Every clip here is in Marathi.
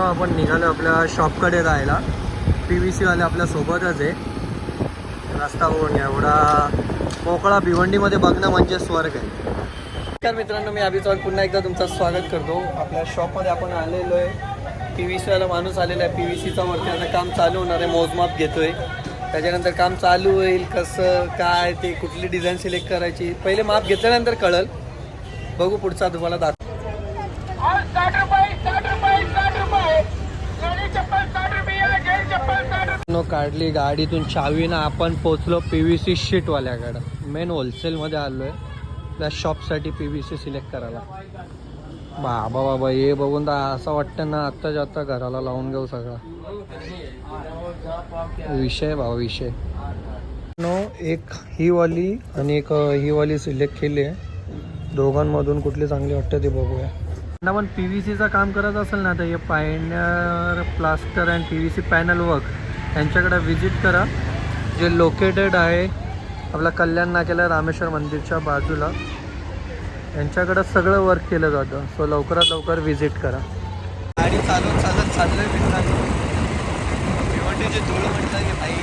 मित्रांनो आपण निघालो आपल्या शॉपकडे राहायला. पी व्ही सीवाले आपल्या सोबतच आहे. रस्ता होऊन घ्या एवढा मोकळा भिवंडीमध्ये बघणं म्हणजे स्वर्ग आहे. नमस्कार मित्रांनो मी अभि पुन्हा एकदा तुमचं स्वागत करतो. आपल्या शॉपमध्ये आपण आलेलो आहे. पी व्ही सीवाला माणूस आलेला आहे. पी व्ही सीचा वरती आता काम चालू होणार आहे. मोजमाप घेतोय. त्याच्यानंतर काम चालू होईल कसं काय ते कुठली डिझाईन सिलेक्ट करायची. पहिले माप घेतल्यानंतर कळल. बघू पुढचा तुम्हाला दाखव काढली गाडीतून चावीनं आपण पोचलो पी व्ही सी शीटवाल्याकडं. मेन होलसेलमध्ये आलो आहे त्या शॉपसाठी पी व्ही सी सिलेक्ट करायला. बाबा बाबा हे बघून तर असं वाटतं ना आत्ताच्या आत्ता घराला लावून घेऊ सगळा. विषय भावा विषय. नो एक ही वाली आणि एक ही वाली सिलेक्ट केली आहे. दोघांमधून कुठली चांगली वाटतं ते बघूया. ना पण पी व्ही सीचं काम करत असेल ना तर हे Pioneer plaster and P V C panel work यांच्याकडे व्हिजिट करा. जे लोकेटेड आहे आपला कल्याण नाक्याला रामेश्वर मंदिरच्या बाजूला. यांच्याकडं सगळं वर्क केलं जातं. सो लवकरात लवकर व्हिजिट करा. गाडी चालवून चालत मित्रांनो. भिवंडीची धूळ म्हटलं की भाई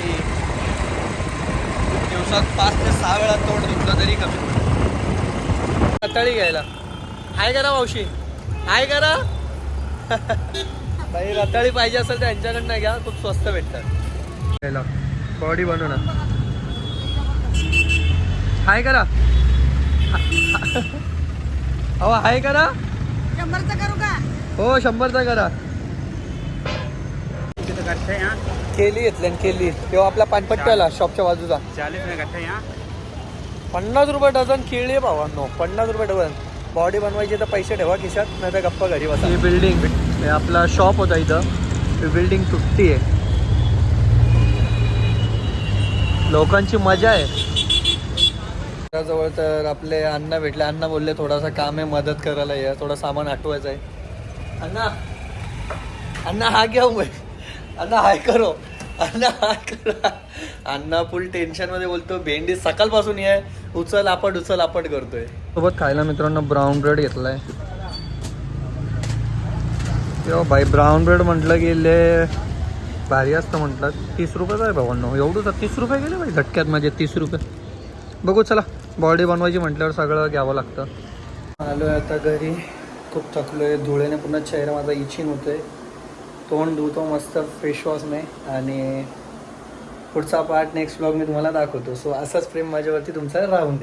दिवसात पाच ते सहा वेळा तोंड धुतलं तरी कमी. पडतं रताळी घ्यायला. हाय करा मावशी. हाय करा. भाई रताळी पाहिजे असेल तर यांच्याकडनं घ्या खूप स्वस्त भेटतात. बॉडी बनवू ना हाय करा. अहो हाय करा. शंभरचा करू का? हो शंभरचा करा. कितने करते हैं? यहाँ केली घेतली आणि केली. तेव्हा आपला पानपट्ट्याला शॉपच्या हैं? यहाँ पन्नास रुपये डझन केळी भावांनो. पन्नास रुपये डझन. बॉडी बनवायची तर पैसे ठेवा खिशात नाही तर गप्पा घरी बसा. ही बिल्डिंग हे आपला शॉप होता इथं. ही बिल्डिंग तुटती आहे. लोकांची मजा आहे. जवळ तर आपले अण्णा भेटले. अण्णा बोलले थोडासा काम आहे मदत करायला या. थोडं सामान हटवायचं आहे अण्णा अण्णा हा घ्या अण्णा हाय करो. अण्णा अण्णा फुल टेन्शनमध्ये बोलतो भेंडी सकाळपासून ये उचल आपट उचल आपट करतोय. सोबत खायला मित्रांनो ब्राऊन ब्रेड घेतलाय. भाई ब्राऊन ब्रेड म्हटलं की ले भारी असतं म्हटलं. तीस रुपयाचं आहे भावांनो एवढं तीस रुपये गेले भाई. झटक्यात माझे तीस रुपये. बघू चला. बॉडी बनवायची म्हटल्यावर सगळं घ्यावं लागतं. आलो आहे आता घरी. खूप थकलो आहे धुळेने पुन्हा चेहरा माझा इचिंग होतोय. तोंड धुतो मस्त फेस वॉशने आणि पुढचा पार्ट नेक्स्ट ब्लॉग मी तुम्हाला दाखवतो. सो असाच प्रेम माझ्यावरती तुमचा राहून